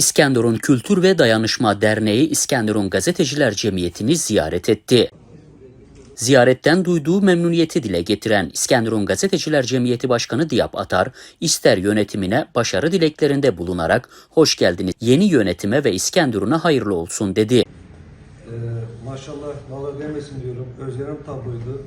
İskenderun Kültür ve Dayanışma Derneği İskenderun Gazeteciler Cemiyeti'ni ziyaret etti. Ziyaretten duyduğu memnuniyeti dile getiren İskenderun Gazeteciler Cemiyeti Başkanı Diyap Atar, İster yönetimine başarı dileklerinde bulunarak hoş geldiniz, yeni yönetime ve İskenderun'a hayırlı olsun dedi. Ee, maşallah nazar değmesin diyorum. Özlem tabloydu.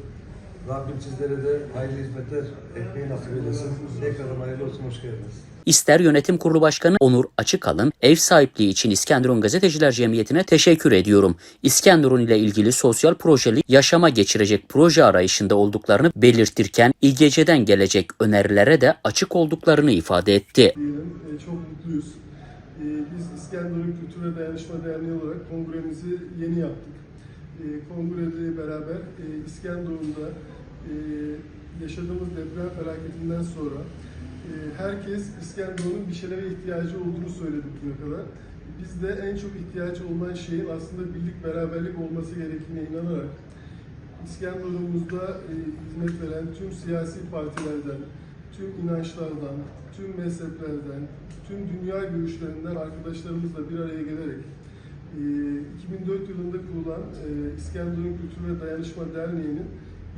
Rabbim sizlere de hayırlı hizmetler etmeyi nasip eylesin. Tekrar hayırlı olsun, hoş geldiniz. İster Yönetim Kurulu Başkanı Onur Açıkalın, ev sahipliği için İskenderun Gazeteciler Cemiyeti'ne teşekkür ediyorum. İskenderun ile ilgili sosyal projeli yaşama geçirecek proje arayışında olduklarını belirtirken İGC'den gelecek önerilere de açık olduklarını ifade etti. E, çok mutluyuz. E, biz İskenderun Kültür ve Dayanışma Derneği olarak kongremizi yeni yaptık. E, kongrede beraber e, İskenderun'da e, yaşadığımız deprem felaketinden sonra herkes İskenderun'un bir şeylere ihtiyacı olduğunu söyledi bugüne kadar. Biz de en çok ihtiyacı olan şeyin aslında birlik beraberlik olması gerektiğine inanarak İskenderun'umuzda hizmet veren tüm siyasi partilerden, tüm inançlardan, tüm mezheplerden, tüm dünya görüşlerinden arkadaşlarımızla bir araya gelerek 2004 yılında kurulan e, İskenderun Kültür ve Dayanışma Derneği'nin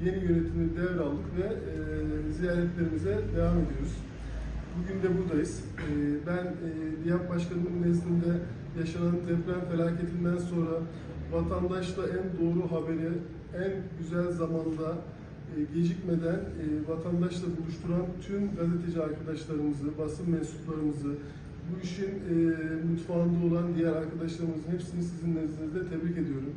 yeni yönetimini devraldık ve e, ziyaretlerimize devam ediyoruz. Bugün de buradayız. E, ben e, Diyap Başkanı'nın nezdinde yaşanan deprem felaketinden sonra vatandaşla en doğru haberi en güzel zamanda e, gecikmeden e, vatandaşla buluşturan tüm gazeteci arkadaşlarımızı, basın mensuplarımızı, bu işin e, mutfağında olan diğer arkadaşlarımızın hepsini sizin nezdinizde tebrik ediyorum.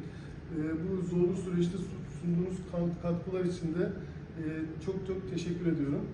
E, bu zorlu süreçte sunduğunuz katkılar için de e, çok çok teşekkür ediyorum.